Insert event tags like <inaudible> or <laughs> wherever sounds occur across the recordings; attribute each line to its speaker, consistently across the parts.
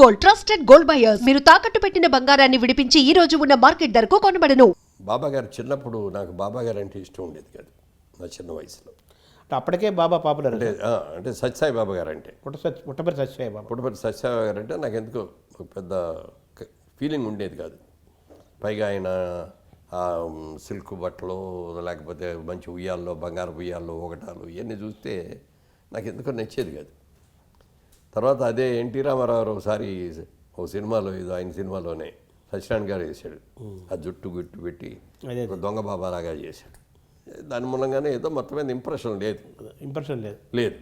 Speaker 1: Gold trusted gold buyers మీరు తాకట్టు పెట్టిన బంగారాన్ని విడిపించి ఈ రోజు ఉన్న మార్కెట్ ధరకు కొనబడను.
Speaker 2: బాబా గారు చిన్నప్పుడు నాకు బాబా గారు అంటే ఇష్టం ఉండేది కాదు నా చిన్న వయసులో.
Speaker 3: అంటే అప్పటికే బాబా పాపులర్
Speaker 2: అంటే ఆ, అంటే సత్యసాయి బాబా గారు అంటే.
Speaker 3: పుట్ట సత్ పుట్టపరి సత్యసాయి బాబా.
Speaker 2: పుట్టపర్తి సత్యసాయి గారు అంటే నాకు ఎందుకో ఒక పెద్ద ఫీలింగ్ ఉండేది కాదు. పైగా ఆయన ఆ సిల్క్ బట్టలు లేకపోతే మంచి ఉయ్యాల్లో బంగారు ఉయ్యాల్లో ఒకటాలు ఇవన్నీ చూస్తే నాకు ఎందుకో నచ్చేది కాదు. తర్వాత అదే ఎన్టీ రామారావు ఒకసారి ఓ సినిమాలో ఇది ఆయన సినిమాలోనే సత్యనారాయణ గారు వేశాడు ఆ జుట్టు గుట్టు పెట్టి. ఒక దొంగ బాబా లాగా చేశాడు. దాని మూలంగానే ఏదో మొత్తం మీద ఇంప్రెషన్ లేదు.
Speaker 3: ఇంప్రెషన్ లేదు.
Speaker 2: లేదు.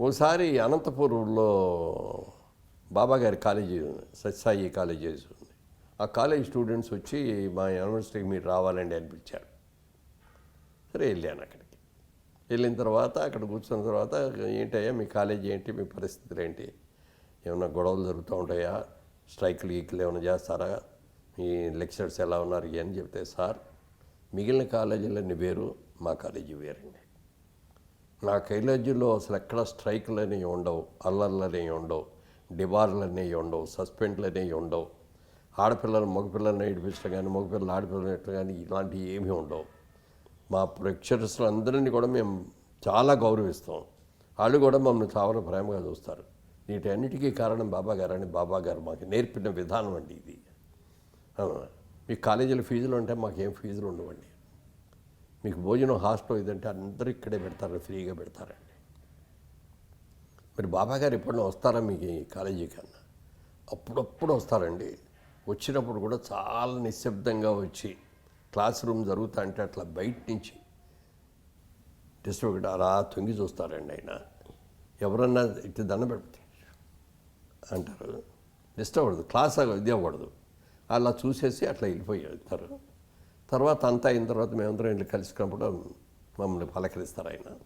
Speaker 2: ఓసారి అనంతపురంలో బాబా గారి కాలేజీ సత్యసాయి కాలేజీ ఉంది. ఆ కాలేజ్ స్టూడెంట్స్ వచ్చి మా యూనివర్సిటీకి మీరు రావాలండి అనిపించారు. సరే వెళ్ళాను అక్కడికి వెళ్ళిన తర్వాత అక్కడ కూర్చున్న తర్వాత ఏంటయ్యా మీ కాలేజీ ఏంటి మీ పరిస్థితులు ఏంటి? ఏమైనా గొడవలు జరుగుతూ ఉంటాయా? స్ట్రైక్లు గీకులు ఏమైనా చేస్తారా? మీ లెక్చరర్స్ ఎలా ఉన్నారు? అని చెప్తే సార్ మిగిలిన కాలేజీలన్నీ వేరు మా కాలేజీ వేరండి. నా కాలేజీలో అసలు ఎక్కడ స్ట్రైక్లు అనేవి ఉండవు అల్లర్లు అనేవి ఉండవు డిబార్లు అనేవి ఉండవు సస్పెండ్లు అనేవి ఉండవు. ఆడపిల్లలు మగపిల్లల్ని ఏడిపించడం కానీ మగపిల్లలు ఆడపిల్లలు కానీ ఇలాంటివి ఏమీ ఉండవు. మా లెక్చరర్స్ అందరినీ కూడా మేము చాలా గౌరవిస్తాం. వాళ్ళు కూడా మమ్మల్ని చాలా ప్రేమగా చూస్తారు. వీటన్నిటికీ కారణం బాబా గారు అని బాబా గారు మాకు నేర్పిన విధానం అండి ఇది. మీకు మీ కాలేజీలో ఫీజులు ఉంటే మాకేం ఫీజులు ఉండవండి. మీకు భోజనం హాస్టల్ ఇదంటే అందరూ ఇక్కడే పెడతారు ఫ్రీగా పెడతారండి. మరి బాబా గారు ఎప్పుడైనా వస్తారా మీకు ఈ కాలేజీ కన్నా అప్పుడప్పుడు వస్తారండి. వచ్చినప్పుడు కూడా చాలా నిశ్శబ్దంగా వచ్చి క్లాస్ రూమ్ జరుగుతా అంటే అట్లా బయట నుంచి టెస్ట్ ఒకటి అలా తొంగి చూస్తారండి ఆయన. ఎవరన్నా ఇటు దండ పెడితే అంటారు. డిస్టర్బ్ అవ్వదు క్లాస్ ఇది అవ్వకూడదు అలా చూసేసి అట్లా వెళ్ళిపోయి వెళ్తారు. తర్వాత అంతా అయిన తర్వాత మేమందరం వెళ్ళి కలిసినప్పుడు మమ్మల్ని పలకరిస్తారు ఆయన.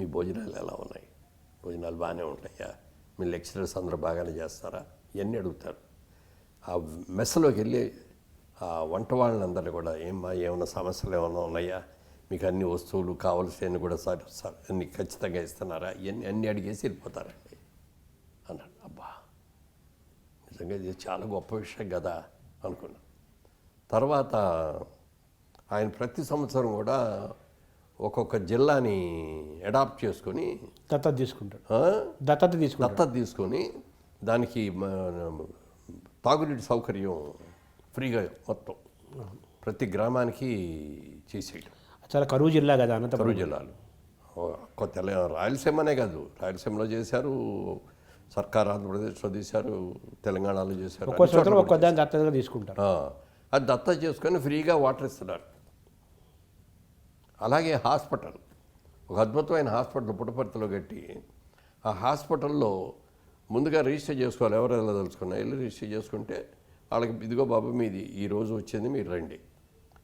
Speaker 2: మీ భోజనాలు ఎలా ఉన్నాయి? భోజనాలు బాగానే ఉంటాయా? మీ లెక్చరర్స్ అందరూ బాగానే చేస్తారా? ఇవన్నీ అడుగుతారు. ఆ మెస్లోకి వెళ్ళి ఆ వంట వాళ్ళందరినీ కూడా ఏమ్మా ఏమైనా సమస్యలు ఏమైనా ఉన్నాయా? మీకు అన్ని వస్తువులు కావలసినవి కూడా సార్ సార్ అన్ని ఖచ్చితంగా ఇస్తున్నారా? ఇవన్నీ అన్నీ అడిగేసి వెళ్ళిపోతారండి. అన్నాడు. అబ్బా నిజంగా ఇది చాలా గొప్ప విషయం కదా అనుకున్నాను తర్వాత ఆయన ప్రతి సంవత్సరం కూడా ఒక్కొక్క జిల్లాని అడాప్ట్ చేసుకొని
Speaker 3: దత్తత తీసుకుంటాడు.
Speaker 2: ఆ,
Speaker 3: దత్తత తీసుకుంటాడు.
Speaker 2: దత్తత తీసుకొని దానికి తాగునీటి సౌకర్యం ఫ్రీగా మొత్తం ప్రతి గ్రామానికి చేసేయడం
Speaker 3: చాలా కరువు జిల్లా కదా అనంతపురం.
Speaker 2: కరువు జిల్లాలు. కొత్త రాయలసీమనే కాదు. రాయలసీమలో చేశారు సర్కార్ ఆంధ్రప్రదేశ్లో తీశారు తెలంగాణలో చేశారు.
Speaker 3: ఒక్కో సంవత్సరం ఒక్కో దాన్ని దత్తతగా తీసుకుంటారు.
Speaker 2: అది దత్త చేసుకొని ఫ్రీగా వాటర్ ఇస్తున్నారు. అలాగే హాస్పిటల్. ఒక అద్భుతమైన హాస్పిటల్ పుట్టపర్తిలో కట్టి ఆ హాస్పిటల్లో ముందుగా రిజిస్టర్ చేసుకోవాలి. ఎవరు వెళ్ళదలుచుకున్నా వెళ్ళి రిజిస్టర్ చేసుకుంటే వాళ్ళకి ఇదిగో బాబు మీది ఈ రోజు వచ్చింది మీరు రండి.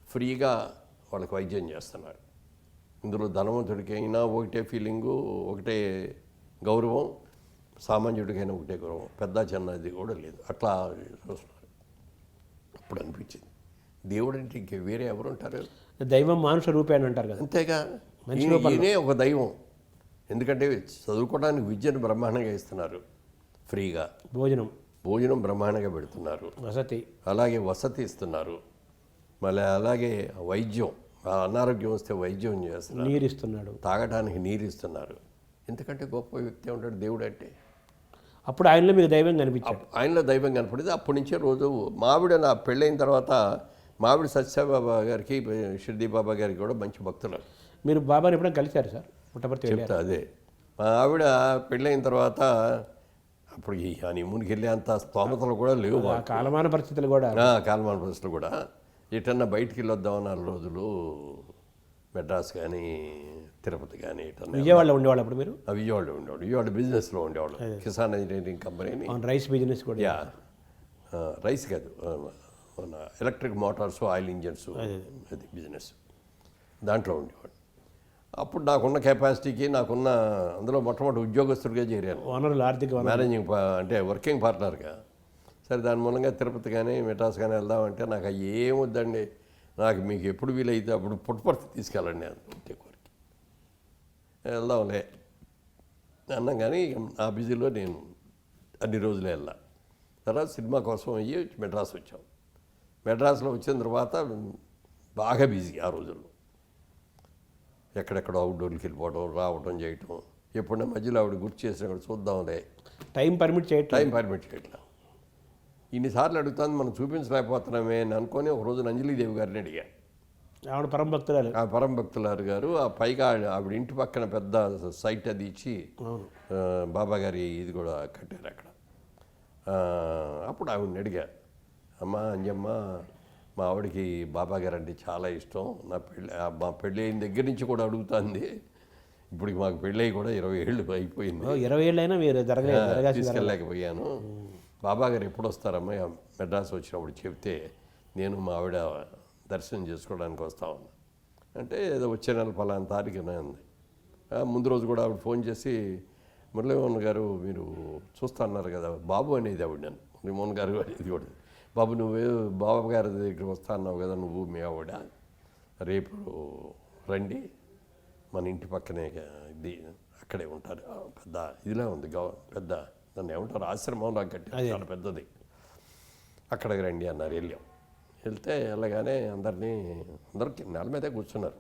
Speaker 2: ఫ్రీగా వాళ్ళకి వైద్యం చేస్తున్నారు. ఇందులో ధనవంతుడికైనా ఒకటే ఫీలింగు ఒకటే గౌరవం సామాన్యుడికైనా ఒకటే గౌరవం. పెద్ద చిన్నది కూడా లేదు. అట్లా చూస్తున్నారు. అప్పుడు అనిపించింది. దేవుడు అంటే ఇంక వేరే ఎవరు ఉంటారు?
Speaker 3: దైవం మానుష రూపేణ అంటారు కదా.
Speaker 2: అంతేగా? ఈయనే ఒక దైవం. ఎందుకంటే చదువుకోవడానికి విద్యను బ్రహ్మాండంగా ఇస్తున్నారు. ఫ్రీగా.
Speaker 3: భోజనం.
Speaker 2: భోజనం బ్రహ్మాండంగా పెడుతున్నారు.
Speaker 3: వసతి.
Speaker 2: అలాగే వసతి ఇస్తున్నారు. మళ్ళీ అలాగే వైద్యం ఆ అనారోగ్యం వస్తే వైద్యం చేస్తున్నారు.
Speaker 3: నీరు ఇస్తున్నాడు
Speaker 2: తాగడానికి నీరు ఇస్తున్నారు ఎందుకంటే గొప్ప వ్యక్తి ఉంటాడు దేవుడు అంటే
Speaker 3: అప్పుడు ఆయనలో మీకు దైవం కనిపించాడు.
Speaker 2: ఆయనలో దైవం కనపడింది. అప్పటి నుంచే రోజు మావిడ నా పెళ్ళైన తర్వాత మావిడ సత్యబాబా గారికి షిర్దీ బాబా గారికి కూడా మంచి భక్తులు.
Speaker 3: మీరు బాబాని ఎప్పుడైనా కలిశారు సార్? పుట్టపర్తి
Speaker 2: చెప్తా అదే. మా ఆవిడ పెళ్ళైన తర్వాత అప్పుడు ఈ హనీమూన్కి వెళ్ళే అంత స్తోమతలు కూడా లేవు
Speaker 3: ఆ కాలమాన పరిస్థితులు కూడా.
Speaker 2: ఆ, కాలమాన పరిస్థితులు కూడా. ఎటన్నా బయటికి వెళ్ళొద్దాం నాలుగు రోజులు మెడ్రాస్ కానీ తిరుపతి కానీ ఎటన్నా
Speaker 3: విజయవాడలో ఉండేవాళ్ళు అప్పుడు మీరు?
Speaker 2: ఆ, విజయవాడలో ఉండేవాడు విజయవాడ బిజినెస్లో ఉండేవాడు కిసాన్ ఇంజనీరింగ్ కంపెనీని.
Speaker 3: రైస్ బిజినెస్ కూడా.
Speaker 2: యా. ఆ, రైస్ కాదు ఆ, మన ఎలక్ట్రిక్ మోటార్స్ ఆయిల్ ఇంజన్స్ అది. బిజినెస్. దాంట్లో ఉండేవాడు అప్పుడు నాకున్న కెపాసిటీకి నాకున్న అందులో మొట్టమొదటి ఉద్యోగస్తుడిగా చేరాను.
Speaker 3: వనరులు ఆర్థిక
Speaker 2: మేనేజింగ్ అంటే వర్కింగ్ పార్ట్నర్గా సరే దాని మూలంగా తిరుపతి కానీ మెటాస్ కానీ వెళ్దామంటే నాకు అవి ఏం వద్దండి నాకు మీకు ఎప్పుడు వీలైతే అప్పుడు పుట్టపర్తి తీసుకెళ్ళండి అంతే కోరిక. వెళ్దాంలే. అన్నాం కానీ ఆ బిజీలో నేను అన్ని రోజులు వెళ్ళా. తర్వాత సినిమా కోసం అయ్యి మెడ్రాస్ వచ్చాం. మెడ్రాస్లో వచ్చిన తర్వాత బాగా బిజీ ఆ రోజుల్లో. ఎక్కడెక్కడ అవుట్డోర్కి వెళ్ళిపోవడం రావడం చేయటం. ఎప్పుడైనా మధ్యలో ఆవిడ గుర్తు చేసినప్పుడు చూద్దాంలే.
Speaker 3: టైం పర్మిట్ చేయట్లేదు.
Speaker 2: టైం పర్మిట్ చేయట్లా. ఇన్నిసార్లు అడుగుతాను మనం చూపించలేకపోతున్నామే అని అనుకొని ఒక రోజు అంజలీదేవి గారిని అడిగా.
Speaker 3: ఆవిడ పరమ భక్తురాలు.
Speaker 2: ఆ పరం భక్తులారు గారు ఆ పైగా ఆవిడ ఇంటి పక్కన పెద్ద సైట్ అది ఇచ్చి బాబా గారి ఇది కూడా కట్టారు అక్కడ. అప్పుడు ఆవిడని అడిగా అమ్మ అంజమ్మ మా ఆవిడకి బాబా గారు అంటే చాలా ఇష్టం. నా పెళ్ళి మా పెళ్ళి అయిన దగ్గర నుంచి కూడా అడుగుతుంది. ఇప్పుడు మాకు పెళ్ళి కూడా ఇరవై ఏళ్ళు అయిపోయింది.
Speaker 3: ఇరవై ఏళ్ళైనా మీరు జరగలేదు జరగాల్సింది జరగలేదు.
Speaker 2: తీసుకెళ్ళలేకపోయాను. బాబా గారు ఎప్పుడు వస్తారమ్మా మెడ్రాస్ వచ్చినప్పుడు చెప్తే నేను మా ఆవిడ దర్శనం చేసుకోవడానికి వస్తా ఉన్నా. అంటే ఏదో వచ్చే నెల పలానా తారీఖున ఉంది. ముందు రోజు కూడా ఆవిడ ఫోన్ చేసి మురళీమోహన్ గారు మీరు చూస్తా అన్నారు కదా బాబు అనేది ఆవిడ నన్ను. మురళీమోహన్ గారు అనేది కూడా. బాబు నువ్వే బాబు గారి దగ్గరికి వస్తా అన్నావు కదా నువ్వు మీ ఆవిడ. రేపు రండి మన ఇంటి పక్కనే ఇది అక్కడే ఉంటారు. పెద్ద ఇదిలా ఉంది గవ పెద్ద దాన్ని ఏమంటారు ఆశ్రమం నాకు కట్టారు చాలా పెద్దది. అక్కడికి రండి అన్నారు వెళ్ళాం. వెళ్తే వెళ్ళగానే అందరినీ అందరికి నెల మీదే కూర్చున్నారు.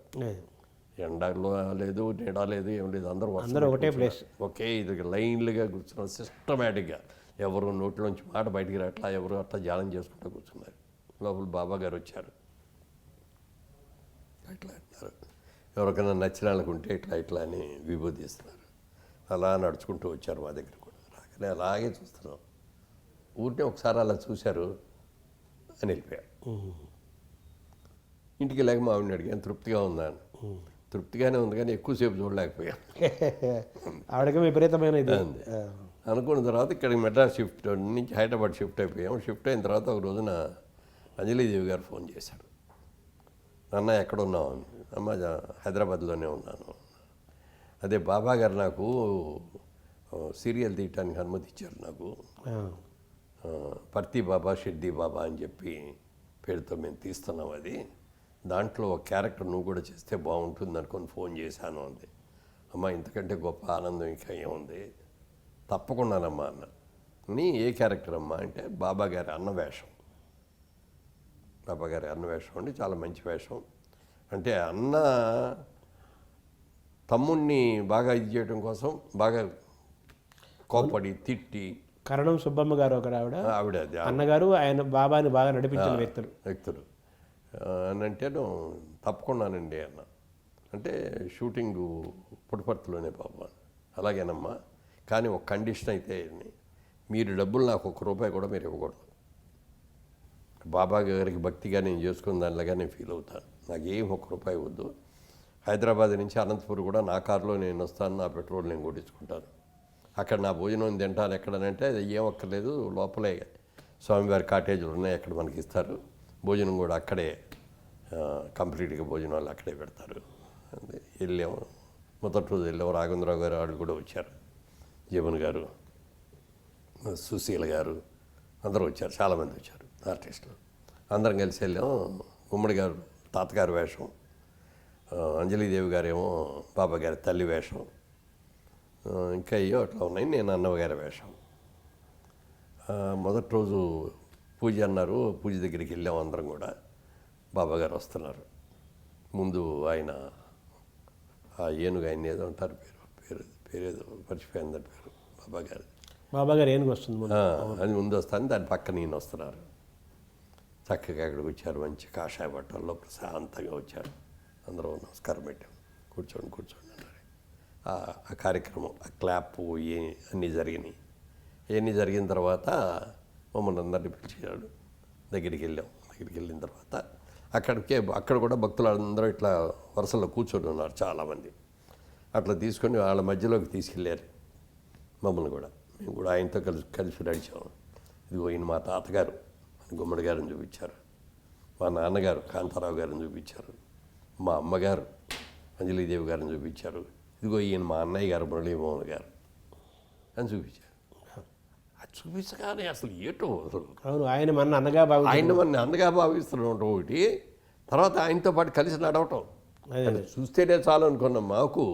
Speaker 2: ఎండలో లేదు నీడ లేదు ఏం లేదు అందరూ
Speaker 3: అందరూ ఒకటే.
Speaker 2: కూర్చున్నారు. ఒకే ఇది లైన్లుగా కూర్చున్నారు సిస్టమేటిక్గా ఎవరు నోట్లోంచి మాట బయటికి రాట్లా ఎవరు అట్లా ధ్యానం చేసుకుంటూ కూర్చున్నారు. లోపల బాబా గారు వచ్చారు. అట్లా అంటారు ఎవరికైనా నచ్చిన ఇట్లా ఇట్లా అని విభూతిస్తున్నారు. అలా నడుచుకుంటూ వచ్చారు మా దగ్గర కూడా. రాగానే అలాగే చూస్తున్నాం. ఊరినే ఒకసారి అలా చూశారు అని వెళ్ళిపోయారు. ఇంటికి వెళ్ళాక మా ఆవిడని అడిగాను తృప్తిగా ఉందా అని. తృప్తిగానే ఉంది కానీ ఎక్కువసేపు చూడలేకపోయాను. <laughs>
Speaker 3: ఆవిడకి విపరీతమైన ఇది.
Speaker 2: అనుకున్న తర్వాత ఇక్కడికి మెడ్రాస్ షిఫ్ట్ నుంచి హైదరాబాద్ షిఫ్ట్ అయిపోయాం షిఫ్ట్ అయిన తర్వాత ఒక రోజున అంజలీదేవి గారు ఫోన్ చేశాడు నాన్న ఎక్కడ ఉన్నావు అని అమ్మ హైదరాబాద్లోనే ఉన్నాను. అదే బాబా గారు నాకు సీరియల్ తీయటానికి అనుమతి ఇచ్చారు నాకు. పర్తి బాబా షెడ్డి బాబా అని చెప్పి పేరుతో మేము తీస్తున్నాం అది. దాంట్లో ఒక క్యారెక్టర్ నువ్వు కూడా చేస్తే బాగుంటుంది అనుకొని ఫోన్ చేశాను అంది. అమ్మ ఇంతకంటే గొప్ప ఆనందం ఇంకా ఏముంది? తప్పకుండానమ్మా అన్న. నీ ఏ క్యారెక్టర్ అమ్మా అంటే బాబా గారి అన్న వేషం. బాబా గారి అన్న వేషం అంటే చాలా మంచి వేషం. అంటే అన్న తమ్ముణ్ణి బాగా ఇది చేయడం కోసం బాగా కోప్పడి తిట్టి.
Speaker 3: కరణం సుబ్బమ్మ గారు ఒకరు ఆవిడ.
Speaker 2: ఆవిడ అది
Speaker 3: అన్నగారు ఆయన బాబాని బాగా నడిపించిన వ్యక్తులు.
Speaker 2: వ్యక్తులు. అని అంటేను తప్పకుండానండి అన్న. అంటే షూటింగ్ పుట్టపర్తిలోనే బాబు. అలాగేనమ్మా? కానీ ఒక కండిషన్ అయితే మీరు డబ్బులు నాకు ఒక్క రూపాయి కూడా మీరు ఇవ్వకూడదు. బాబా గారికి భక్తిగా నేను చేసుకున్న దానిలాగా నేను ఫీల్ అవుతాను. నాకు ఏం ఒక్క రూపాయి వద్దు. హైదరాబాద్ నుంచి అనంతపురం కూడా నా కారులో నేను వస్తాను నా పెట్రోల్ నేను కొట్టించుకుంటాను. అక్కడ నా భోజనం తింటాను ఎక్కడనంటే అది ఏం అక్కర్లేదు లోపలే స్వామివారి కాటేజీలు ఉన్నాయి అక్కడ మనకి ఇస్తారు. భోజనం కూడా అక్కడే కంప్లీట్గా భోజనాలు అక్కడే పెడతారు. వెళ్ళాము. మొదటి రోజు వెళ్ళాము. రాఘవేంద్రరావు గారు వాళ్ళు కూడా వచ్చారు. జీవన్ గారు సుశీల గారు అందరూ వచ్చారు చాలామంది వచ్చారు ఆర్టిస్టులు. అందరం కలిసి వెళ్ళాం. ఉమ్మడి గారు తాతగారి వేషం అంజలిదేవి అంజలీదేవి గారేమో బాబా గారి తల్లి వేషం ఇంకా అయ్యో అట్లా ఉన్నాయి. నేను అన్నవగారి వేషం. మొదటి రోజు పూజ అన్నారు. పూజ దగ్గరికి వెళ్ళాం అందరం కూడా. బాబా గారు వస్తున్నారు. ముందు ఆయన ఆ ఏనుగు ఆయన ఏదో అంటారు పేరు పేరు పేరు ఏదో మర్చిపోయింది పేరు. బాబా గారి.
Speaker 3: బాబా గారు ఏనుగు వస్తుంది
Speaker 2: అది ముందు వస్తాను దాని పక్కన ఈయన వస్తున్నారు. చక్కగా అక్కడికి వచ్చారు మంచి కాషాయ బట్టల్లో ప్రశాంతంగా వచ్చారు. అందరూ నమస్కారం పెట్టాం కూర్చోండి కూర్చోండి అన్నారు. ఆ ఆ కార్యక్రమం ఆ క్లాప్ ఏ అన్నీ జరిగినాయి. ఇవన్నీ జరిగిన తర్వాత మమ్మల్ని అందరినీ పిలిచాడు. దగ్గరికి వెళ్ళాం. దగ్గరికి వెళ్ళిన తర్వాత అక్కడికే అక్కడ కూడా భక్తులు అందరూ ఇట్లా వరుసలో కూర్చొని ఉన్నారు చాలామంది. అట్లా తీసుకొని వాళ్ళ మధ్యలోకి తీసుకెళ్ళారు. మమ్మల్ని కూడా. మేము కూడా ఆయనతో కలిసి కలిసి నడిచాం ఇదిగో ఈయన మా తాతగారు గుమ్మడి గారిని చూపించారు. మా నాన్నగారు కాంతారావు గారిని చూపించారు. మా అమ్మగారు అంజలీదేవి గారిని చూపించారు. ఇదిగో ఈయన మా అన్నయ్య గారు మురళీమోహన్ గారు అని చూపించారు. అది చూపించగానే అసలు ఏటో అసలు.
Speaker 3: అవును ఆయన మన అన్నగా బాబు
Speaker 2: ఆయన మన అన్నగా భావిస్తున్నాం ఒకటి. తర్వాత ఆయనతో పాటు కలిసి నడవటం. చూస్తేనే చాలు అనుకున్నాం. మాకు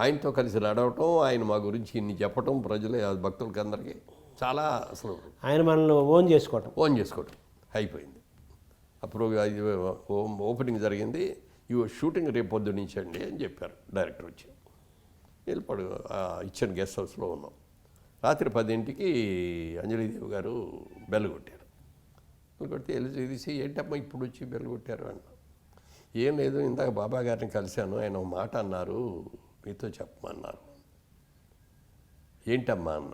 Speaker 2: ఆయనతో కలిసి నడవటం ఆయన మా గురించి ఇన్ని చెప్పటం ప్రజలు భక్తులకి అందరికీ చాలా అసలు
Speaker 3: ఆయన మనల్ని ఓన్ చేసుకోవటం.
Speaker 2: ఓన్ చేసుకోవటం. అయిపోయింది. అప్పుడు అది ఓపెనింగ్ జరిగింది. ఇవి షూటింగ్ రేపు పొద్దు నుంచి అండి అని చెప్పారు డైరెక్టర్ వచ్చి. వెళ్ళిపడు ఇచ్చిన గెస్ట్ హౌస్లో ఉన్నాం. రాత్రి పదింటికి అంజలిదేవి గారు బెల్ కొట్టారు. బెల్ కొడితే వెళ్ళి తీసి ఏంటమ్మా ఇప్పుడు వచ్చి బెల్ కొట్టారు అన్న ఏం లేదు ఇందాక బాబా గారిని కలిశాను ఆయన ఒక మాట అన్నారు మీతో చెప్పమన్నారు. ఏంటమ్మా అన్న?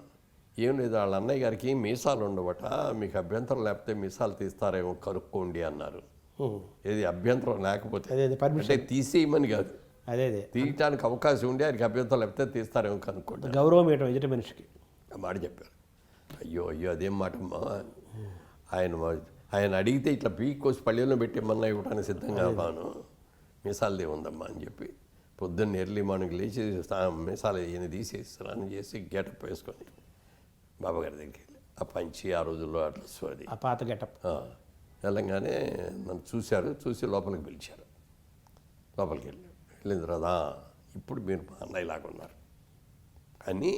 Speaker 2: ఏం లేదు వాళ్ళ అన్నయ్య గారికి మీసాలు ఉండవట మీకు అభ్యంతరం లేకపోతే మీసాలు తీస్తారేమో కనుక్కోండి అన్నారు. ఏది అభ్యంతరం లేకపోతే?
Speaker 3: పర్మిషన్
Speaker 2: అంటే తీసేయమని కాదు.
Speaker 3: అదే అదే.
Speaker 2: తీయటానికి అవకాశం ఉండి ఆయనకి అభ్యంతరం లేకపోతే తీస్తారేమో కనుక్కోండి
Speaker 3: గౌరవం ఇవ్వటం ఎదుటి మనిషికి.
Speaker 2: ఆ మాట చెప్పారు. అయ్యో అయ్యో అదేం మాట ఆయన ఆయన అడిగితే ఇట్లా పీక్ కోసి పళ్ళెంలో పెట్టేమన్నా ఇవ్వడానికి సిద్ధంగా బాను మీసాలదే ఉందమ్మా అని చెప్పి పొద్దున్న ఎర్లీ మార్నింగ్ లేచి మీసాలు ఈయన తీసేసి స్నానం చేసి గేటప్ వేసుకొని బాబాగారి దగ్గరికి వెళ్ళి ఆ పంచి ఆ రోజుల్లో అట్లా అది.
Speaker 3: ఆ పాత గెటప్.
Speaker 2: వెళ్ళంగానే నన్ను చూశారు చూసి లోపలికి పిలిచారు. లోపలికి వెళ్ళి వెళ్ళిన తర్వాత "ఆ, ఇప్పుడు మీరు మా అన్నయ్య లాగా ఉన్నారు. కానీ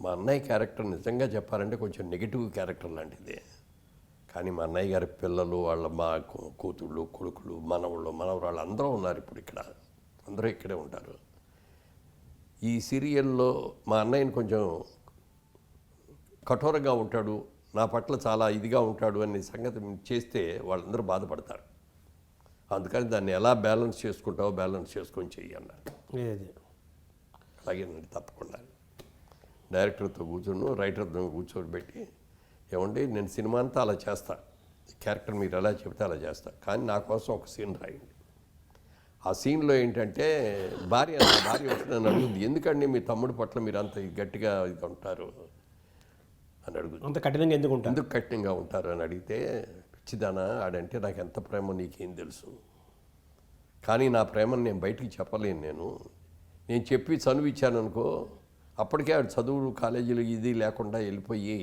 Speaker 2: మా అన్నయ్య క్యారెక్టర్ నిజంగా చెప్పాలంటే కొంచెం నెగిటివ్ క్యారెక్టర్ లాంటిది. కానీ మా అన్నయ్య గారి పిల్లలు వాళ్ళ మా కూతుళ్ళు కొడుకులు మనవాళ్ళు మనవరాళ్ళు అందరూ ఉన్నారు ఇప్పుడు ఇక్కడ. అందరూ ఇక్కడే ఉంటారు. ఈ సీరియల్లో మా అన్నయ్యని కొంచెం కఠోరంగా ఉంటాడు నా పట్ల చాలా ఇదిగా ఉంటాడు అనే సంగతి చేస్తే వాళ్ళందరూ బాధపడతారు. అందుకని దాన్ని ఎలా బ్యాలెన్స్ చేసుకుంటావో బ్యాలెన్స్ చేసుకొని చెయ్యి అన్నారు. అలాగేనండి తప్పకుండా డైరెక్టర్తో కూర్చుని రైటర్తో కూర్చోబెట్టి ఏమండి నేను సినిమా అంతా అలా చేస్తా. క్యారెక్టర్ మీరు ఎలా చెబితే అలా చేస్తా. కానీ నా కోసం ఒక సీన్ రాయండి. ఆ సీన్లో ఏంటంటే భార్య భార్య వచ్చి నన్ను అడుగుతుంది ఎందుకండి మీ తమ్ముడి పట్ల మీరు అంత గట్టిగా ఇది ఉంటారు అని అడుగుతుంది
Speaker 3: అంత కఠినంగా ఎందుకు ఉంటారు?
Speaker 2: ఎందుకు కఠినంగా ఉంటారు అని అడిగితే పిచ్చిదానా ఆడంటే నాకు ఎంత ప్రేమ నీకేం తెలుసు? కానీ నా ప్రేమను నేను బయటికి చెప్పలేను నేను. నేను చెప్పి చనువు ఇచ్చాను అనుకో అప్పటికే ఆడు చదువులు కాలేజీలు ఇది లేకుండా వెళ్ళిపోయి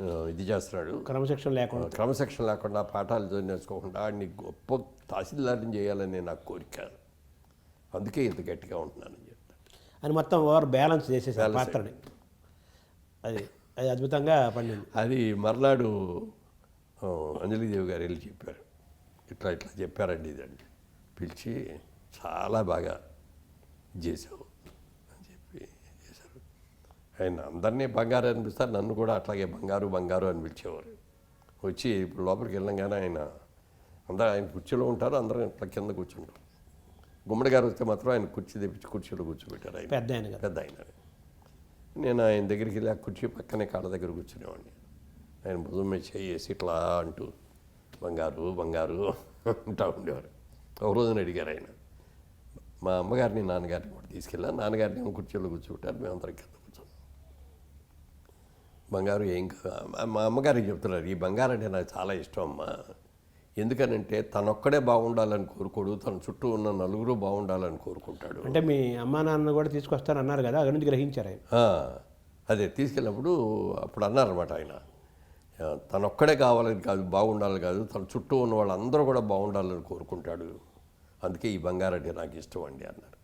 Speaker 2: ఇది చేస్తున్నాడు.
Speaker 3: క్రమశిక్షణ లేకుండా.
Speaker 2: క్రమశిక్షణ లేకుండా పాఠాలు నేర్చుకోకుండా ఆడిని గొప్ప తహసీల్దార్ని చేయాలని నాకు కోరిక. అందుకే ఇంత గట్టిగా ఉంటున్నానని చెప్తాను
Speaker 3: అని మొత్తం ఓవర్ బ్యాలెన్స్ చేసేసారు పాత్రని. అది అది అద్భుతంగా పండింది.
Speaker 2: అది మర్నాడు అంజలిదేవి గారు వెళ్ళి చెప్పారు. ఇట్లా ఇట్లా చెప్పారండి ఇదండి. పిలిచి చాలా బాగా చేసావు అని ఆయన అందరినీ బంగారు అనిపిస్తారు నన్ను కూడా అట్లాగే బంగారు బంగారు అని పిలిచేవారు. వచ్చి ఇప్పుడు లోపలికి వెళ్ళంగానే ఆయన అందరూ ఆయన కుర్చీలో ఉంటారు అందరూ ఇట్లా కింద కూర్చుంటారు. గుమ్మడి గారు వస్తే మాత్రం ఆయన కుర్చీ తెప్పించి కుర్చీలో కూర్చోబెట్టారు ఆయన.
Speaker 3: పెద్ద ఆయన
Speaker 2: పెద్ద ఆయన నేను ఆయన దగ్గరికి వెళ్ళి ఆ కుర్చీ పక్కనే కాళ్ళ దగ్గర కూర్చునేవాడిని. ఆయన భుజం మీద చేసి ఇట్లా అంటూ బంగారు బంగారు అంటూ ఉండేవారు. ఒక రోజున అడిగారు ఆయన మా అమ్మగారిని నాన్నగారిని కూడా తీసుకెళ్ళా. నాన్నగారిని కుర్చీలో కూర్చోబెట్టారు మేము అందరం కింద బంగారు ఏం మా- అమ్మగారికి చెప్తున్నారు ఈ బంగారు అంటే నాకు చాలా ఇష్టం అమ్మా. ఎందుకనంటే తనొక్కడే బాగుండాలని కోరుకోడు తన చుట్టూ ఉన్న నలుగురు బాగుండాలని కోరుకుంటాడు.
Speaker 3: అంటే మీ అమ్మా నాన్న కూడా తీసుకొస్తాను అన్నారు కదా అక్కడి నుంచి గ్రహించారు ఆయన.
Speaker 2: అదే తీసుకెళ్ళినప్పుడు అప్పుడు అన్నారన్నమాట ఆయన. తనొక్కడే కావాలని కాదు బాగుండాలని కాదు తన చుట్టూ ఉన్న వాళ్ళందరూ కూడా బాగుండాలని కోరుకుంటాడు. అందుకే ఈ బంగారంటే నాకు ఇష్టం అండి అన్నారు.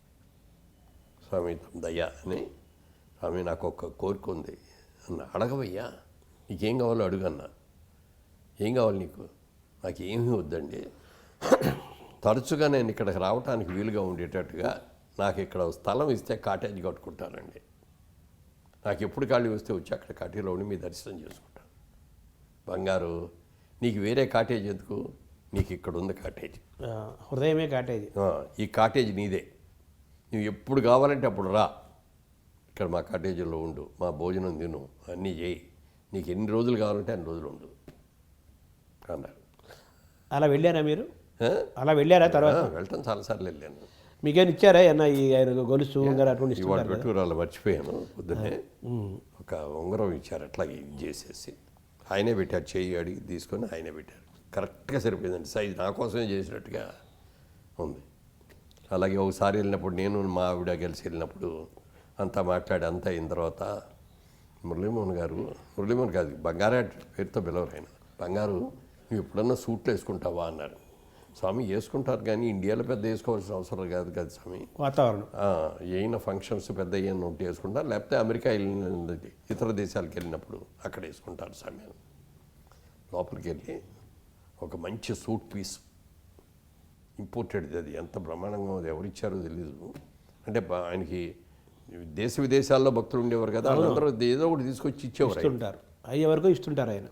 Speaker 2: స్వామి దయ్యా అని స్వామి నాకు ఒక కోరిక ఉంది. అన్న అడగవయ్యా నీకేం కావాలో అడుగన్నా ఏం కావాలి నీకు? నాకు ఏమీ వద్దండి. తరచుగా నేను ఇక్కడికి రావడానికి వీలుగా ఉండేటట్టుగా నాకు ఇక్కడ స్థలం ఇస్తే కాటేజ్ కట్టుకుంటానండి నాకు ఎప్పుడు ఖాళీ వస్తే వచ్చి అక్కడ కాటేజ్లో ఉండి మీ దర్శనం చేసుకుంటాను బంగారు నీకు వేరే కాటేజ్ ఎందుకు? నీకు ఇక్కడ ఉంది కాటేజ్.
Speaker 3: హృదయమే కాటేది
Speaker 2: ఆ, ఈ కాటేజ్ నీదే. నువ్వు ఎప్పుడు కావాలంటే అప్పుడు రా. ఇక్కడ మా కాటేజీలో ఉండు మా భోజనం తిను అన్నీ చేయి. నీకు ఎన్ని రోజులు కావాలంటే అన్ని రోజులు ఉండు. అన్నారు.
Speaker 3: అలా వెళ్ళారా మీరు? అలా వెళ్ళారా తర్వాత?
Speaker 2: వెళ్ళటం చాలాసార్లు వెళ్ళాను.
Speaker 3: మీకేమైనా ఇచ్చారా? అన్న ఈ ఆయన గొలుసు ఉంగరం అటువంటి కదా.
Speaker 2: పెట్టుకురాలు మర్చిపోయాను పొద్దున్నే. ఒక ఉంగరం ఇచ్చారు అట్లాగే ఇది చేసేసి. ఆయనే పెట్టారు చెయ్యి అడిగి తీసుకొని ఆయనే పెట్టారు. కరెక్ట్గా సరిపోయిందండి. సైజ్ నా కోసమే చేసినట్టుగా ఉంది. అలాగే ఒకసారి వెళ్ళినప్పుడు నేను మా ఆవిడ కలిసి వెళ్ళినప్పుడు అంతా మాట్లాడి అంతా అయిన తర్వాత మురళీమోహన్ గారు మురళీమోహన్ కాదు బంగారా పేరుతో పిలవరు ఆయన. బంగారు నువ్వు ఎప్పుడన్నా సూట్లు వేసుకుంటావా? అన్నారు స్వామి వేసుకుంటారు కానీ ఇండియాలో పెద్ద వేసుకోవాల్సిన అవసరం కాదు కదా స్వామి.
Speaker 3: వాతావరణం.
Speaker 2: ఏమైనా ఫంక్షన్స్ పెద్ద ఏమైనా ఉంటే వేసుకుంటారు. లేకపోతే అమెరికా వెళ్ళినది ఇతర దేశాలకు వెళ్ళినప్పుడు అక్కడ వేసుకుంటారు స్వామి. లోపలికి వెళ్ళి ఒక మంచి సూట్ పీస్ ఇంపోర్టెడ్ అది. ఎంత బ్రహ్మాండంగా ఉంది ఎవరిచ్చారో తెలీదు. అంటే ఆయనకి దేశ విదేశాల్లో భక్తులు ఉండేవారు కదా వాళ్ళందరూ ఏదో ఒకటి తీసుకొచ్చి ఇచ్చేవారు.
Speaker 3: ఇస్తుంటారు. అయ్యే వరకు ఇస్తుంటారు ఆయన.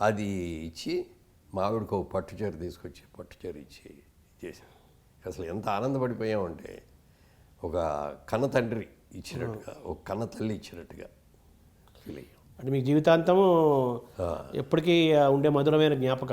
Speaker 2: అది ఇచ్చి మావిడికి ఒక పట్టు చీర తీసుకొచ్చి పట్టు చీర ఇచ్చి చేశాను అసలు ఎంత ఆనందపడిపోయామంటే ఒక కన్న తండ్రి ఇచ్చినట్టుగా ఒక కన్న తల్లి ఇచ్చినట్టుగా ఫీల్ అయ్యాం.
Speaker 3: అంటే మీకు జీవితాంతము ఎప్పటికీ ఉండే మధురమైన జ్ఞాపకాలు.